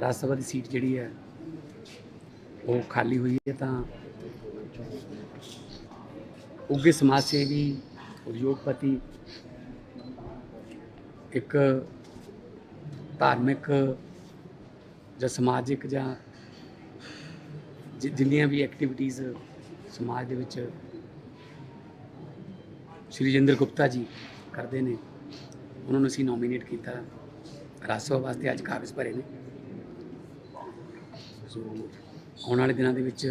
ਰਾਜ ਸਭਾ ਦੀ seat ਜਿਹੜੀ ਹੈ, ਉਹ ਖਾਲੀ ਹੋਈ ਹੈ ਤਾਂ ਉੱਗੇ ਸਮਾਜ ਸੇਵੀ ਉਦਯੋਗਪਤੀ ਇੱਕ ਧਾਰਮਿਕ ਜਾਂ ਸਮਾਜਿਕ ਜਾਂ ਜਿੰਨੀਆਂ ਵੀ ਐਕਟੀਵਿਟੀਜ਼ ਸਮਾਜ ਦੇ ਵਿੱਚ ਸ਼੍ਰੀ ਜਿੰਦਰ ਗੁਪਤਾ ਜੀ ਕਰਦੇ ਨੇ, ਉਹਨਾਂ ਨੂੰ ਅਸੀਂ ਨੋਮੀਨੇਟ ਕੀਤਾ ਰਾਜ ਸਭਾ ਵਾਸਤੇ ਅੱਜ ਕਾਗਜ਼ ਭਰੇ ਨੇ। ਸੋ ਆਉਣ ਵਾਲੇ ਦਿਨਾਂ ਦੇ ਵਿੱਚ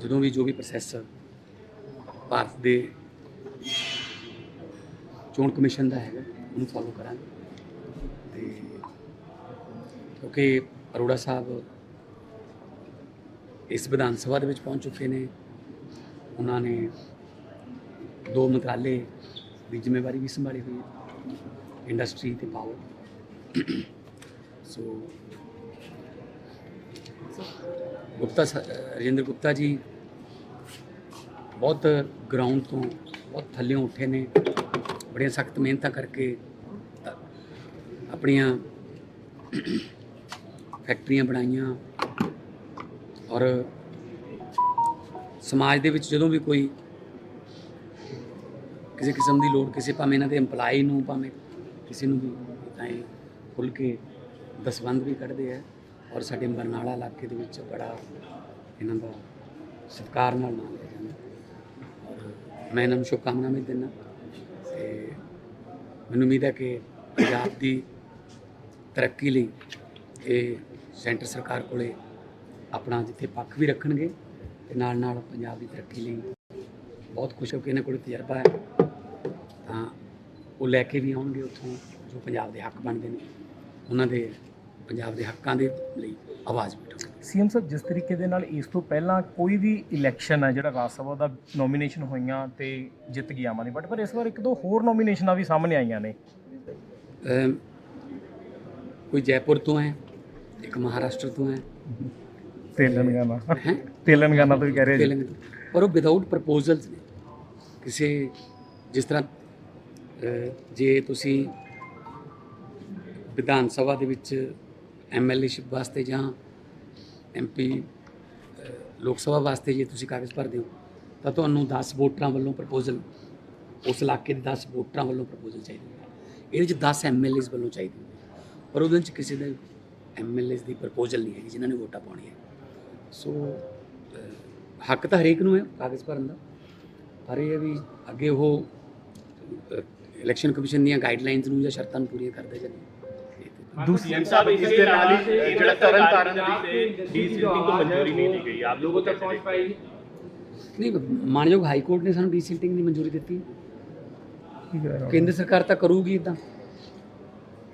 ਜਦੋਂ ਵੀ ਜੋ ਵੀ ਪ੍ਰੋਸੈਸ ਭਾਰਤ ਦੇ ਚੋਣ ਕਮਿਸ਼ਨ ਦਾ ਹੈਗਾ, ਉਹਨੂੰ ਫੋਲੋ ਕਰਾਂਗੇ। ਤੇ ਕਿਉਂਕਿ ਅਰੋੜਾ ਸਾਹਿਬ ਇਸ ਵਿਧਾਨ ਸਭਾ ਦੇ ਵਿੱਚ ਪਹੁੰਚ ਚੁੱਕੇ ਨੇ, ਉਹਨਾਂ ਨੇ ਦੋ ਮੰਤਰਾਲੇ ਦੀ ਜ਼ਿੰਮੇਵਾਰੀ ਵੀ ਸੰਭਾਲੀ ਹੋਈ ਹੈ ਇੰਡਸਟਰੀ ਤੇ ਪਾਵਰ ਸੋ ਗੁਪਤਾ ਰਜਿੰਦਰ ਗੁਪਤਾ ਜੀ ਬਹੁਤ ਗਰਾਊਂਡ ਤੋਂ ਬਹੁਤ ਥੱਲਿਓਂ ਉੱਠੇ ਨੇ। ਬੜੀਆਂ ਸਖਤ ਮਿਹਨਤਾਂ ਕਰਕੇ ਆਪਣੀਆਂ ਫੈਕਟਰੀਆਂ ਬਣਾਈਆਂ ਔਰ ਸਮਾਜ ਦੇ ਵਿੱਚ ਜਦੋਂ ਵੀ ਕੋਈ ਕਿਸੇ ਕਿਸਮ ਦੀ ਲੋੜ, ਕਿਸੇ ਭਾਵੇਂ ਇਹਨਾਂ ਦੇ EMPLOYE ਨੂੰ, ਭਾਵੇਂ ਕਿਸੇ ਨੂੰ ਵੀ ਤਾਂ ਇਹ ਖੁੱਲ ਕੇ ਦਸਵੰਦ ਵੀ ਕੱਢਦੇ ਆ। ਔਰ ਸਾਡੇ ਬਰਨਾਲਾ ਇਲਾਕੇ ਦੇ ਵਿੱਚ ਬੜਾ ਇਹਨਾਂ ਦਾ ਸਤਿਕਾਰ ਨਾਲ ਨਾਮ ਲਿਆ ਜਾਂਦਾ ਔਰ ਮੈਂ ਇਹਨਾਂ ਨੂੰ ਸ਼ੁਭਕਾਮਨਾਵਾਂ ਵੀ ਦਿੰਦਾ ਤੇ ਮੈਨੂੰ ਉਮੀਦ ਹੈ ਕਿ ਪੰਜਾਬ ਦੀ ਤਰੱਕੀ ਲਈ ਇਹ ਸੈਂਟਰ ਸਰਕਾਰ ਕੋਲੇ ਆਪਣਾ ਜਿੱਥੇ ਪੱਖ ਵੀ ਰੱਖਣਗੇ ਤੇ ਨਾਲ ਨਾਲ ਪੰਜਾਬ ਦੀ ਤਰੱਕੀ ਲਈ ਬਹੁਤ ਖੁਸ਼ ਹੋ ਕੇ ਇਹਨਾਂ ਕੋਲ ਤਜਰਬਾ ਹੈ। ਤਾਂ ਉਹ ਲੈ ਕੇ ਵੀ ਆਉਣਗੇ ਉੱਥੋਂ ਜੋ ਪੰਜਾਬ ਦੇ ਹੱਕ ਬਣਦੇ ਨੇ। ਉਹਨਾਂ ਦੇ ਪੰਜਾਬ ਦੇ ਹੱਕਾਂ ਦੇ ਲਈ ਆਵਾਜ਼ ਉਠਾਉਣਗੇ ਸੀਐਮ ਸਾਹਿਬ ਜਿਸ ਤਰੀਕੇ ਦੇ ਨਾਲ ਇਸ ਤੋਂ ਪਹਿਲਾਂ ਕੋਈ ਵੀ ਇਲੈਕਸ਼ਨ ਹੈ ਜਿਹੜਾ ਰਾਜ ਸਭਾ ਦਾ ਨੋਮੀਨੇਸ਼ਨ ਹੋਈਆਂ ਤੇ ਜਿੱਤ ਗਿਆ ਆਮ ਆਦਮੀ ਪਾਰਟੀ ਪਰ ਇਸ ਵਾਰ ਇੱਕ ਦੋ ਹੋਰ ਨੋਮੀਨੇਸ਼ਨਾਂ ਵੀ ਸਾਹਮਣੇ ਆਈਆਂ ਨੇ। ਕੋਈ ਜੈਪੁਰ ਤੋਂ ਹੈ ਇੱਕ ਮਹਾਰਾਸ਼ਟਰ ਤੋਂ ਹੈ। ਤੇਲੰਗਾਨਾ। ਹੈ? ਤੇਲੰਗਾਨਾ ਤੋਂ ਵੀ ਕਹਿ ਰਹੇ ਜੀ। ਪਰ ਉਹ ਵਿਦਆਊਟ ਪ੍ਰਪੋਜ਼ਲਸ ਨੇ। ਕਿਸੇ ਜਿਸ ਤਰ੍ਹਾਂ ਜੇ ਤੁਸੀਂ ਵਿਧਾਨ ਸਭਾ ਦੇ ਵਿੱਚ ਐਮਐਲਏਸ਼ਿਪ ਵਾਸਤੇ ਜਾਂ ਐਮਪੀ ਲੋਕ ਸਭਾ ਵਾਸਤੇ ਜੇ ਤੁਸੀਂ ਕਾਗਜ਼ ਭਰਦੇ ਹੋ, ਤਾਂ ਤੁਹਾਨੂੰ 10 ਵੋਟਰਾਂ ਵੱਲੋਂ ਪ੍ਰਪੋਜ਼ਲ, ਉਸ ਇਲਾਕੇ ਦੇ 10 ਵੋਟਰਾਂ ਵੱਲੋਂ ਪ੍ਰਪੋਜ਼ਲ ਚਾਹੀਦੀ ਹੈ ਇਹਦੇ ਚ 10 ਐਮਐਲਏਸ ਵੱਲੋਂ ਚਾਹੀਦੇ ਨੇ। ਪਰ ਉਹਦੇ ਚ ਕਿਸੇ ਦੇ ਐਮਐਲਏਸ ਦੀ ਪ੍ਰਪੋਜ਼ਲ ਨਹੀਂ ਹੈਗੀ, ਜਿਨ੍ਹਾਂ ਨੇ ਵੋਟਾਂ ਪਾਉਣੀਆਂ। ਸੋ ਹੱਕ ਤਾਂ ਹਰੇਕ ਨੂੰ ਹੈ ਕਾਗਜ਼ ਭਰਨ ਦਾ। ਪਰ ਇਹ ਹੈ ਵੀ ਅੱਗੇ ਉਹ ਇਲੈਕਸ਼ਨ ਕਮਿਸ਼ਨ ਦੀਆਂ ਗਾਈਡਲਾਈਨਸ ਨੂੰ ਜਾਂ ਸ਼ਰਤਾਂ ਨੂੰ ਪੂਰੀਆਂ ਕਰਦੇ ਜਾਂ ਨਹੀਂ। ਦੂਸਰੀ सीएम साहब इस के ਨਾਲ ਹੀ ਜਿਹੜਾ ਤਰਨ ਤਾਰਨ ਦੀ ਡੀ ਸੀਟਿੰਗ को मंजूरी नहीं दी गई आप लोगों तक पहुंच पाएगी ਨਹੀਂ ਮਾਨਯੋਗ ਹਾਈ ਕੋਰਟ ਨੇ ਸਾਨੂੰ ਡੀਸਿਲਟਿੰਗ ਦੀ ਮਨਜ਼ੂਰੀ ਦਿੱਤੀ ਕੀ ਕਹਿ ਰਹੇ ਹੋ? ਕੇਂਦਰ ਸਰਕਾਰ ਤਾਂ ਕਰੂਗੀ ਇਦਾਂ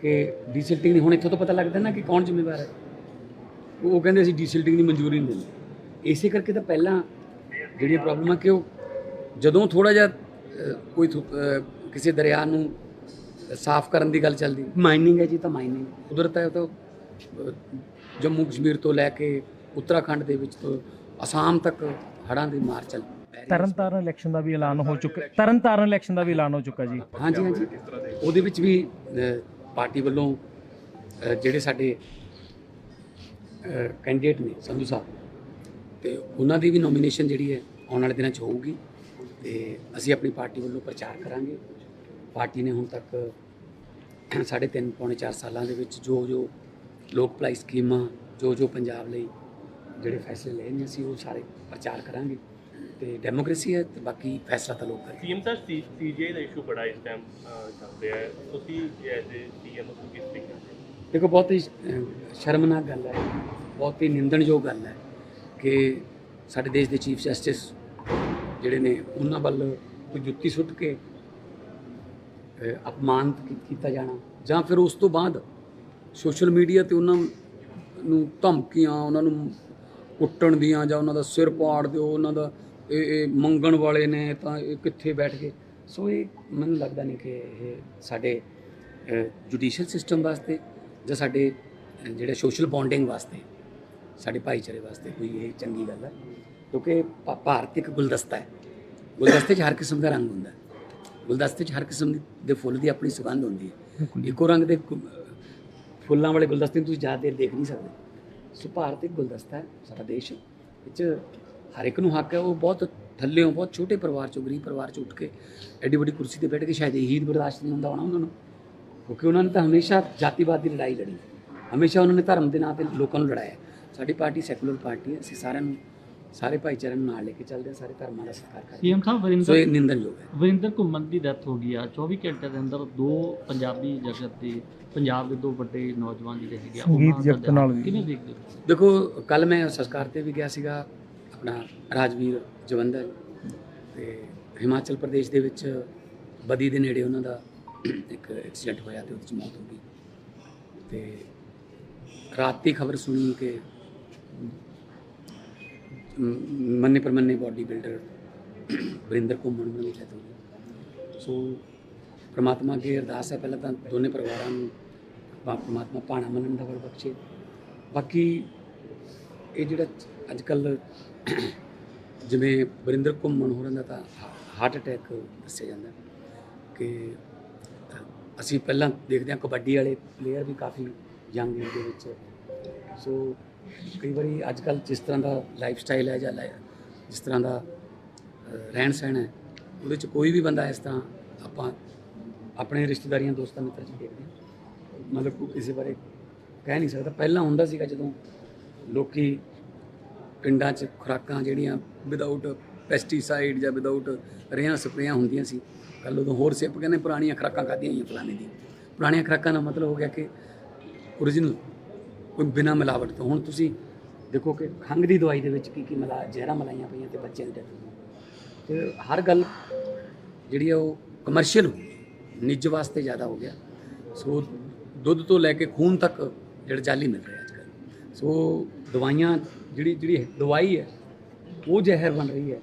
ਕਿ ਡੀਸਿਲਟਿੰਗ ਦੀ ਹੁਣ ਇੱਥੋਂ ਤਾਂ ਪਤਾ ਲੱਗਦਾ ਨਾ ਕਿ ਕੌਣ ਜ਼ਿੰਮੇਵਾਰ ਹੈ ਉਹ ਕਹਿੰਦੇ ਅਸੀਂ ਡੀਸਿਲਟਿੰਗ ਦੀ ਮਨਜ਼ੂਰੀ ਨਹੀਂ ਦਿੰਦੇ ਇਸੇ ਕਰਕੇ ਤਾਂ ਪਹਿਲਾਂ ਜਿਹੜੀ ਪ੍ਰੋਬਲਮ ਹੈ ਕਿ ਉਹ ਜਦੋਂ ਥੋੜਾ ਜਿਹਾ ਅਹ, ਕੋਈ ਥੋ- ਅਹ, ਕਿਸੇ ਦਰਿਆ ਨੂੰ ਸਾਫ਼ ਕਰਨ ਦੀ ਗੱਲ ਚੱਲਦੀ? ਮਾਈਨਿੰਗ ਹੈ ਜੀ ਤਾਂ ਮਾਈਨਿੰਗ ਕੁਦਰਤ ਹੈ ਉਹ ਤਾਂ ਜੰਮੂ ਕਸ਼ਮੀਰ ਤੋਂ ਲੈ ਕੇ ਉੱਤਰਾਖੰਡ ਦੇ ਵਿੱਚ ਤੋਂ ਅਸਾਮ ਤੱਕ ਹੜ੍ਹਾਂ ਦੀ ਮਾਰ ਚੱਲ। ਤਰਨਤਾਰਨ ਇਲੈਕਸ਼ਨ ਦਾ ਵੀ ਐਲਾਨ ਹੋ ਚੁੱਕਾ ਤਰਨਤਾਰਨ ਇਲੈਕਸ਼ਨ ਦਾ ਵੀ ਐਲਾਨ ਹੋ ਚੁੱਕਾ ਜੀ। ਹਾਂਜੀ ਹਾਂਜੀ। ਉਹਦੇ ਵਿੱਚ ਵੀ ਪਾਰਟੀ ਵੱਲੋਂ ਜਿਹੜੇ ਸਾਡੇ ਕੈਂਡੀਡੇਟ ਨੇ ਸੰਧੂ ਸਾਹਿਬ ਤੇ ਉਹਨਾਂ ਦੀ ਵੀ ਨੋਮੀਨੇਸ਼ਨ ਜਿਹੜੀ ਹੈ ਆਉਣ ਵਾਲੇ ਦਿਨਾਂ 'ਚ ਹੋਊਗੀ। ਤੇ ਅਸੀਂ ਆਪਣੀ ਪਾਰਟੀ ਵੱਲੋਂ ਪ੍ਰਚਾਰ ਕਰਾਂਗੇ। ਪਾਰਟੀ ਨੇ ਹੁਣ ਤੱਕ ਸਾਢੇ ਤਿੰਨ ਪੌਣੇ 4 ਸਾਲਾਂ ਦੇ ਵਿੱਚ ਜੋ ਜੋ ਲੋਕ ਭਲਾਈ ਸਕੀਮਾਂ ਜੋ ਜੋ ਪੰਜਾਬ ਲਈ ਜਿਹੜੇ ਫੈਸਲੇ ਲਏ ਨੇ ਅਸੀਂ ਉਹ ਸਾਰੇ ਪ੍ਰਚਾਰ ਕਰਾਂਗੇ ਤੇ ਡੈਮੋਕ੍ਰੇਸੀ ਹੈ ਤੇ ਬਾਕੀ ਫੈਸਲਾ ਤਾਂ ਲੋਕ ਕਰਨਗੇ। ਸੀਐਮ ਸਾਹਿਬ ਸੀਜੀਆਈ ਦਾ ਇਸ਼ੂ ਬੜਾ ਇਸ ਟਾਈਮ ਚੱਲ ਰਿਹਾ ਹੈ। ਤੁਸੀਂ ਐਜ਼ ਏ ਸੀਐਮ ਨੂੰ ਕਿਸ ਤਰੀਕੇ ਦੇਖੋ ਬਹੁਤ ਹੀ ਸ਼ਰਮਨਾਕ ਗੱਲ ਹੈ। ਬਹੁਤ ਹੀ ਨਿੰਦਣਯੋਗ ਗੱਲ ਹੈ ਕਿ ਸਾਡੇ ਦੇਸ਼ ਦੇ ਚੀਫ ਜਸਟਿਸ ਜਿਹੜੇ ਨੇ ਉਹਨਾਂ ਵੱਲ ਕੋਈ ਜੁੱਤੀ ਸੁੱਟ ਕੇ ਅਪਮਾਨਿਤ ਕੀਤਾ ਜਾਣਾ। ਜਾਂ ਫਿਰ ਉਸ ਤੋਂ ਬਾਅਦ ਸੋਸ਼ਲ ਮੀਡੀਆ ਤੇ ਉਹਨਾਂ ਨੂੰ ਧਮਕੀਆਂ, ਉਹਨਾਂ ਨੂੰ ਕੁੱਟਣ ਦੀਆਂ ਜਾਂ ਉਹਨਾਂ ਦਾ ਸਿਰ ਪਾੜ ਦਿਓ, ਉਹਨਾਂ ਦਾ ਇਹ ਇਹ ਮੰਗਣ ਵਾਲੇ ਨੇ ਤਾਂ ਇਹ ਕਿੱਥੇ ਬੈਠ ਗਏ। ਸੋ ਇਹ ਮੈਨੂੰ ਲੱਗਦਾ ਨਹੀਂ ਕਿ ਇਹ ਸਾਡੇ ਜੁਡੀਸ਼ੀਅਲ ਸਿਸਟਮ ਵਾਸਤੇ ਜਾਂ ਸਾਡੇ ਜਿਹੜੇ ਸੋਸ਼ਲ ਬੌਂਡਿੰਗ ਵਾਸਤੇ, ਸਾਡੇ ਭਾਈਚਾਰੇ ਵਾਸਤੇ ਕੋਈ ਇਹ ਚੰਗੀ ਗੱਲ ਹੈ। ਕਿਉਂਕਿ ਭਾ- ਭਾਰਤ ਇੱਕ ਗੁਲਦਸਤਾ ਹੈ। ਗੁਲਦਸਤੇ 'ਚ ਹਰ ਕਿਸਮ ਦਾ ਰੰਗ ਹੁੰਦਾ ਹੈ। ਗੁਲਦਸਤੇ 'ਚ ਹਰ ਕਿਸਮ ਦੀ- ਦੇ ਫੁੱਲ ਦੀ ਆਪਣੀ ਸੁਗੰਧ ਹੁੰਦੀ ਹੈ। ਇੱਕੋ ਰੰਗ ਦੇ ਫੁੱਲਾਂ ਵਾਲੇ ਗੁਲਦਸਤੇ ਨੂੰ ਤੁਸੀਂ ਜ਼ਿਆਦਾ ਦੇਰ ਦੇਖ ਨਹੀਂ ਸਕਦੇ। ਸੋ ਭਾਰਤ ਇੱਕ ਗੁਲਦਸਤਾ ਹੈ ਸਾਡਾ ਦੇਸ਼ ਵਿੱਚ ਹਰ ਇੱਕ ਨੂੰ ਹੱਕ ਹੈ ਉਹ ਬਹੁਤ ਥੱਲੇੋਂ ਬਹੁਤ ਛੋਟੇ ਪਰਿਵਾਰ ਚੋਂ ਗਰੀਬ ਪਰਿਵਾਰ ਚੋਂ ਉੱਠ ਕੇ ਐਡੀ ਵੱਡੀ ਕੁਰਸੀ ਤੇ ਬੈਠ ਕੇ ਸ਼ਾਇਦ ਇਹੀ ਬਰਦਾਸ਼ਤ ਨਹੀਂ ਹੁੰਦਾ ਹੋਣਾ ਉਹਨਾਂ ਨੂੰ। ਕਿਉਂਕਿ ਉਹਨਾਂ ਨੇ ਤਾਂ ਹਮੇਸ਼ਾ ਜਾਤੀਵਾਦ ਦੀ ਲੜਾਈ ਲੜੀ। ਹਮੇਸ਼ਾ ਉਹਨਾਂ ਨੇ ਧਰਮ ਦੇ ਨਾਂ ਤੇ ਲੋਕਾਂ ਨੂੰ ਲੜਾਇਆ। ਸਾਡੀ ਪਾਰਟੀ ਸੈਕੂਲਰ ਪਾਰਟੀ ਹੈ ਅਸੀਂ ਸਾਰਿਆਂ ਨੂੰ ਸਾਰੇ ਭਾਈਚਾਰਿਆਂ ਨੂੰ ਨਾਲ ਲੈ ਕੇ ਚੱਲਦੇ ਹਾਂ ਸਾਰੇ ਧਰਮਾਂ ਦਾ ਸਤਿਕਾਰ ਕਰਦੇ ਸੀਐਮ ਸਾਹਿਬ। ਸੋ ਵਰਿੰਦਰ ਇਹ ਨਿੰਦਣਯੋਗ ਹੈ ਵਰਿੰਦਰ ਘੁੰਮਣ ਦੀ ਡੈਥ ਹੋ ਗਈ ਆ 24 ਘੰਟੇ ਦੇ ਅੰਦਰ ਦੋ ਪੰਜਾਬੀ ਜਗਤ ਦੇ ਪੰਜਾਬ ਦੇ ਦੋ ਵੱਡੇ ਨੌਜਵਾਨ ਜਿਹੜੇ ਹੈਗੇ ਆ ਸੰਗੀਤ ਉਹਨਾਂ ਦਾ ਜਗਤ ਨਾਲ ਵੀ। ਕਿਵੇਂ ਦੇਖਦੇ ਹੋ ਦੇਖੋ ਕੱਲ ਮੈਂ ਸੰਸਕਾਰ ਤੇ ਵੀ ਗਿਆ ਸੀਗਾ ਆਪਣਾ ਰਾਜਵੀਰ ਜਵੰਦਰ ਤੇ ਹਿਮਾਚਲ ਪ੍ਰਦੇਸ਼ ਦੇ ਵਿੱਚ ਬਦੀ ਦੇ ਨੇੜੇ ਉਹਨਾਂ ਦਾ ਇੱਕ ਐਕਸੀਡੈਂਟ ਹੋਇਆ ਤੇ ਉਹਦੇ ਚ ਮੌਤ ਹੋ ਗਈ ਤੇ ਰਾਤ ਦੀ ਖਬਰ ਸੁਣੀ ਕਿ ਮੰਨੇ ਪਰਮੰਨੇ ਬਾਡੀ ਬਿਲਡਰ ਵਰਿੰਦਰ ਘੁੰਮਣ ਨੂੰ ਵੀ ਡੈਥ ਸੋ ਪ੍ਰਮਾਤਮਾ ਅੱਗੇ ਅਰਦਾਸ ਹੈ, ਪਹਿਲਾਂ ਤਾਂ ਦੋਨੇ ਪਰਿਵਾਰਾਂ ਨੂੰ ਬਾ- ਪ੍ਰਮਾਤਮਾ ਭਾਣਾ ਮੰਨਣ ਦਾ ਬਲ ਬਖਸ਼ੇ। ਬਾਕੀ ਇਹ ਜਿਹੜਾ ਅੱਜ ਕੱਲ ਜਿਵੇਂ ਵਰਿੰਦਰ ਘੁੰਮਣ ਹੋਰਾਂ ਦਾ ਤਾਂ ਹਾਰਟ ਅਟੈਕ ਦੱਸਿਆ ਜਾਂਦਾ ਕਿ ਅਸੀਂ ਪਹਿਲਾਂ ਦੇਖਦੇ ਹਾਂ ਕਬੱਡੀ ਵਾਲੇ ਪਲੇਅਰ ਵੀ ਕਾਫੀ ਯੰਗ ਏਜ ਦੇ ਵਿੱਚ ਸੋ ਕਈ ਵਾਰੀ ਅੱਜ ਕੱਲ ਜਿਸ ਤਰ੍ਹਾਂ ਦਾ ਲਾਈਫ ਸਟਾਈਲ ਹੈ ਜਾਂ ਲਾਈ- ਜਿਸ ਤਰ੍ਹਾਂ ਦਾ ਰਹਿਣ ਸਹਿਣ ਹੈ, ਉਹਦੇ ਚ ਕੋਈ ਵੀ ਬੰਦਾ ਇਸ ਤਰ੍ਹਾਂ ਆਪਾਂ ਆਪਣੇ ਰਿਸ਼ਤੇਦਾਰੀਆਂ, ਦੋਸਤਾਂ, ਮਿੱਤਰਾਂ ਚ ਦੇਖਦੇ ਹਾਂ। ਮਤਲਬ ਕੋਈ ਕਿਸੇ ਬਾਰੇ ਕਹਿ ਨਹੀਂ ਸਕਦਾ। ਪਹਿਲਾਂ ਹੁੰਦਾ ਸੀਗਾ ਜਦੋਂ ਲੋਕੀ ਪਿੰਡਾਂ 'ਚ ਖੁਰਾਕਾਂ ਜਿਹੜੀਆਂ ਵਿਦਆਊਟ ਪੈਸਟੀਸਾਈਡ ਜਾਂ ਵਿਦਆਊਟ ਰੇਹਾਂ ਸਪਰੇਆਂ ਹੁੰਦੀਆਂ ਸੀ ਕੱਲ ਉਦੋਂ ਹੋਰ ਸਿਪ ਕਹਿੰਦੇ ਪੁਰਾਣੀਆਂ ਖੁਰਾਕਾਂ ਖਾਧੀਆਂ ਹੋਈਆਂ ਫਲਾਣੇ ਦੀ। ਪੁਰਾਣੀਆਂ ਖੁਰਾਕਾਂ ਦਾ ਮਤਲਬ ਹੋ ਗਿਆ ਕਿ ਓਰੀਜਨਲ ਕੋਈ ਬਿਨਾ ਮਿਲਾਵਟ ਤੋਂ। ਹੁਣ ਤੁਸੀਂ ਦੇਖੋ ਕਿ ਖੰਘ ਦੀ ਦਵਾਈ ਦੇ ਵਿੱਚ ਕੀ ਕੀ ਮਿਲਾ ਜ਼ਹਿਰਾਂ ਮਲਾਈਆਂ ਪਈਆਂ ਤੇ ਬੱਚਿਆਂ ਦੀ ਡੈਥ ਤੇ ਹਰ ਗੱਲ ਜਿਹੜੀ ਆ ਉਹ ਕਮਰਸ਼ੀਅਲ ਹੋ ਨਿੱਜ ਵਾਸਤੇ ਜ਼ਿਆਦਾ ਹੋ ਗਿਆ। ਸੋ ਦੁੱਧ ਤੋਂ ਲੈ ਕੇ ਖੂਨ ਤੱਕ ਜਿਹੜਾ ਜਾਲੀ ਮਿਲ ਰਿਹਾ ਅੱਜ ਸੋ ਦਵਾਈਆਂ ਜਿਹੜੀ ਜਿਹੜੀ ਦਵਾਈ ਹੈ ਉਹ ਜ਼ਹਿਰ ਬਣ ਰਹੀ ਹੈ।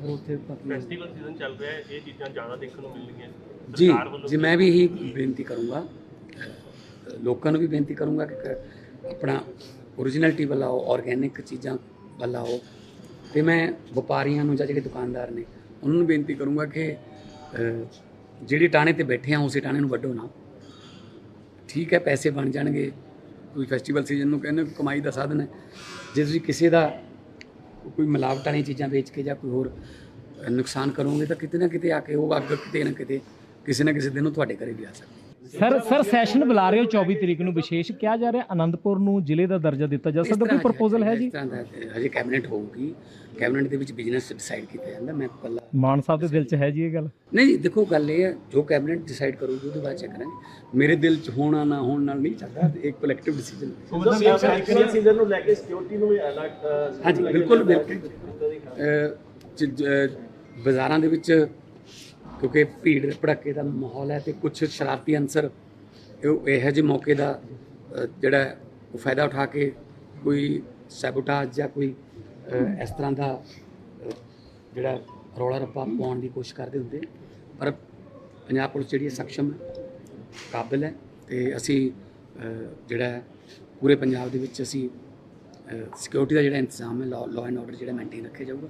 ਫਿਰ ਉੱਥੇ ਫੈਸਟੀਵਲ ਸੀਜ਼ਨ ਚੱਲ ਰਿਹਾ ਹੈ। ਇਹ ਚੀਜ਼ਾਂ ਜ਼ਿਆਦਾ ਦੇਖਣ ਨੂੰ ਮਿਲਣਗੀਆਂ। ਜੀ ਜੀ ਮੈਂ ਵੀ ਇਹੀ ਬੇਨਤੀ ਕਰੂੰਗਾ। ਲੋਕਾਂ ਨੂੰ ਵੀ ਬੇਨਤੀ ਕਰੂੰਗਾ ਕ- ਆਪਣਾ ਓਰੀਜਨਲਿਟੀ ਵੱਲ ਆਓ ਆਰਗੈਨਿਕ ਚੀਜ਼ਾਂ ਵੱਲ ਆਓ ਤੇ ਮੈਂ ਵਪਾਰੀਆਂ ਨੂੰ ਜਾਂ ਜਿਹੜੇ ਦੁਕਾਨਦਾਰ ਨੇ ਉਹਨਾਂ ਨੂੰ ਬੇਨਤੀ ਕਰੂੰਗਾ ਕਿ ਅਹ, ਜਿਹੜੀ ਟਾਣੇ ਤੇ ਬੈਠੇ ਆ ਉਸੇ ਟਾਣੇ ਨੂੰ ਵੱਢੋ ਨਾ। ਠੀਕ ਹੈ ਪੈਸੇ ਬਣ ਜਾਣਗੇ। ਕੋਈ ਫੈਸਟੀਵਲ ਸੀਜ਼ਨ ਨੂੰ ਕਹਿੰਦੇ ਕਮਾਈ ਦਾ ਸਾਧਨ ਹੈ। ਜੇ ਤੁਸੀਂ ਕਿਸੇ ਦਾ ਕੋਈ ਮਿਲਾਵਟ ਵਾਲੀਆਂ ਚੀਜ਼ਾਂ ਵੇਚ ਕੇ ਜਾਂ ਕੋਈ ਹੋਰ ਨੁਕਸਾਨ ਕਰੋਗੇ ਤਾਂ ਕਿਤੇ ਨਾ ਕਿਤੇ ਆ ਕੇ ਉਹ ਅੱਗ ਕਿਤੇ ਨਾ ਕਿਤੇ ਕਿਸੇ ਨਾ ਕਿਸੇ ਦਿਨ ਉਹ ਤੁਹਾਡੇ ਘਰੇ ਵੀ ਆ ਸਕਦੀ ਸਰ ਸਰ ਸੈਸ਼ਨ ਬੁਲਾ ਰਹੇ ਹੋ 24 ਤਰੀਕ ਨੂੰ ਵਿਸ਼ੇਸ਼। ਕਿਹਾ ਜਾ ਰਿਹਾ ਆਨੰਦਪੁਰ ਨੂੰ ਜ਼ਿਲ੍ਹੇ ਦਾ ਦਰਜਾ ਦਿੱਤਾ ਜਾ ਸਕਦਾ ਕੋਈ ਪ੍ਰਪੋਜ਼ਲ ਹੈ ਜੀ? ਹਜੇ ਕੈਬਨਿਟ ਹੋਊਗੀ। ਕੈਬਨਿਟ ਦੇ ਵਿੱਚ ਬਿਜ਼ਨਸ ਡਿਸਾਈਡ ਕੀਤਾ ਜਾਂਦਾ ਮੈਂ ਕੱਲਾ ਮਾਨ ਸਾਹਿਬ ਦੇ ਦਿਲ 'ਚ ਹੈ ਜੀ ਇਹ ਗੱਲ? ਨਹੀਂ ਜੀ, ਦੇਖੋ ਗੱਲ ਇਹ ਹੈ ਜੋ ਕੈਬਨਿਟ ਡਿਸਾਈਡ ਕਰੂਗੀ ਉਹਦੇ ਬਾਅਦ ਚੈੱਕ ਕਰਾਂਗੇ। ਮੇਰੇ ਦਿਲ 'ਚ ਹੋਣਾ ਨਾ ਹੋਣ ਨਾਲ ਨਹੀਂ ਚੱਲਦਾ ਇੱਕ ਕਲੈਕਟਿਵ ਡਿਸੀਜਨ ਸੀਜ਼ਨ ਨੂੰ ਲੈ ਕੇ ਸਿਕਿਉਰਿਟੀ ਨੂੰ ਵੀ ਅਲਰਟ ਹਾਂਜੀ ਬਿਲਕੁਲ ਬਿਲਕੁਲ। ਬਾਜ਼ਾਰਾਂ ਦੇ ਵਿੱਚ ਕਿਉਂਕਿ ਭੀੜ ਭੜੱਕੇ ਦਾ ਮਾਹੌਲ ਹੈ ਤੇ ਕੁਝ ਸ਼ਰਾਰਤੀ ਅੰਸਰ ਇਹੋ ਜਿਹੇ ਮੌਕੇ ਦਾ ਜਿਹੜਾ ਉਹ ਫਾਇਦਾ ਉਠਾ ਕੇ ਕੋਈ ਸੈਬੋਟਾਜ ਜਾਂ ਕੋਈ ਇਸ ਤਰ੍ਹਾਂ ਦਾ ਜਿਹੜਾ ਰੌਲਾ ਰੱਪਾ ਪਾਉਣ ਦੀ ਕੋਸ਼ਿਸ਼ ਕਰਦੇ ਹੁੰਦੇ ਪਰ ਪੰਜਾਬ ਪੁਲਿਸ ਜਿਹੜੀ ਹੈ ਸક્ષਮ ਹੈ, ਕਾਬਿਲ ਹੈ ਤੇ ਅਸੀਂ ਜਿਹੜਾ ਪੂਰੇ ਪੰਜਾਬ ਦੇ ਵਿੱਚ ਅਸੀਂ ਸਿਕਿਉਰਿਟੀ ਦਾ ਜਿਹੜਾ ਇੰਤਜ਼ਾਮ ਹੈ ਲਾਅ ਐਂਡ ਆਰਡਰ ਜਿਹੜਾ ਮੇਨਟੇਨ ਰੱਖਿਆ ਜਾਊਗਾ।